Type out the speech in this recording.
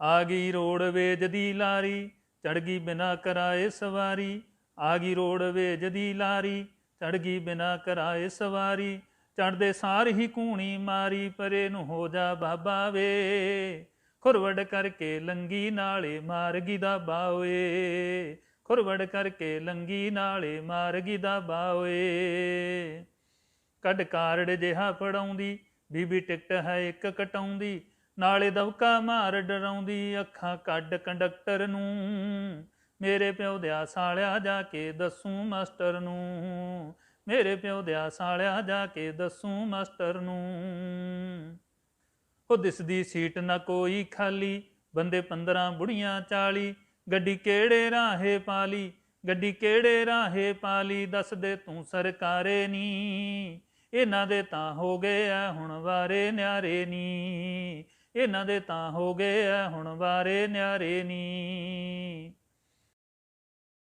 ਆ ਗਈ ਰੋੜਵੇਜ ਦੀ ਲਾਰੀ ਚੜ ਗਈ ਬਿਨਾ ਕਰਾਏ ਸਵਾਰੀ। ਆ ਗਈ ਰੋੜਵੇਜ ਦੀ ਲਾਰੀ ਚੜ ਗਈ ਬਿਨਾ ਕਰਾਏ ਸਵਾਰੀ। ਚੜਦੇ ਸਾਰ ਹੀ ਕੂਣੀ ਮਾਰੀ, ਪਰੇ ਨੂੰ ਹੋ ਜਾ ਬਾਬਾ ਵੇ। ਖੁਰਵੜ ਕਰਕੇ ਲੰਗੀ ਨਾਲੇ ਮਾਰਗੀ ਦਾ ਬਾਵੇ ਖੁਰਵੜ ਕਰਕੇ ਲੰਗੀ ਨਾਲੇ ਮਾਰਗੀ ਦਾ ਬਾਵੇ ਕੱਢ ਕਾਰਡ ਜਿਹਾ ਫੜਾਉਂਦੀ, ਬੀਬੀ ਟਿਕਟ ਹੈ ਇੱਕ ਕਟਾਉਂਦੀ। ਨਾਲੇ ਦਵਕਾ ਮਾਰ ਡਰਾਉਂਦੀ ਅੱਖਾਂ ਕੱਢ ਕੰਡਕਟਰ ਨੂੰ। ਮੇਰੇ ਪਿਓ ਦਿਆ ਸਾਲਿਆ ਜਾ ਕੇ ਦੱਸੂ ਮਾਸਟਰ ਨੂੰ। ਮੇਰੇ ਪਿਓ ਦਿਆ ਸਾਲਿਆ ਜਾ ਕੇ ਦੱਸੂ ਮਾਸਟਰ ਨੂੰ। ਉਹ ਦਿਸਦੀ ਸੀਟ ਨਾ ਕੋਈ ਖਾਲੀ, ਬੰਦੇ 15 ਬੁੜੀਆਂ 40 ਗੱਡੀ ਕਿਹੜੇ ਰਾਹੇ ਪਾਲੀ, ਗੱਡੀ ਕਿਹੜੇ ਰਾਹੇ ਪਾਲੀ ਦੱਸ ਦੇ ਤੂੰ ਸਰਕਾਰੇ ਨੀ। ਇਹਨਾਂ ਦੇ ਤਾਂ ਹੋ ਗਏ ਆ ਹੁਣ ਵਾਰੇ ਨਿਆਰੇ ਨੀ। ਇਹਨਾਂ ਦੇ ਤਾਂ ਹੋ ਗਏ ਆ ਹੁਣ ਵਾਰੇ ਨਿਆਰੇ ਨੀ।